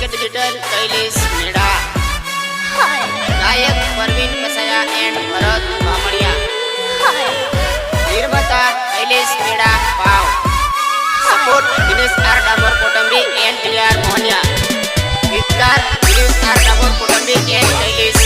ગિટગિટર કૈલેશ મેડા ગાયક પરવીન મસાયા એન્ડ ભરત બામણિયા. નિર્માતા કૈલેશ મેડા પાવ. Support Dinesh R Damor Kotambi and TR Mohaniya. ગીતકાર Dinesh R Damor Kotambi and Kailesh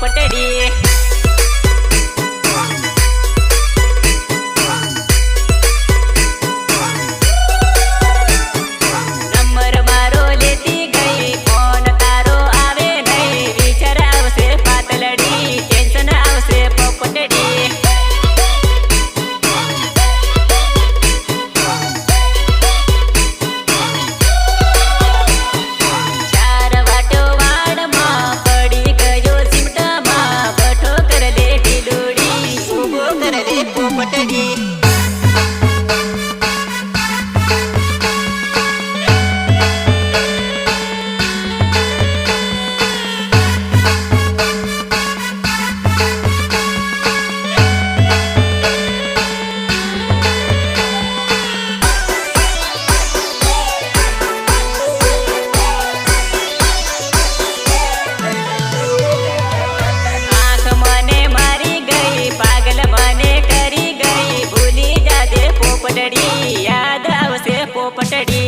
पटड़ी கோபட்டடி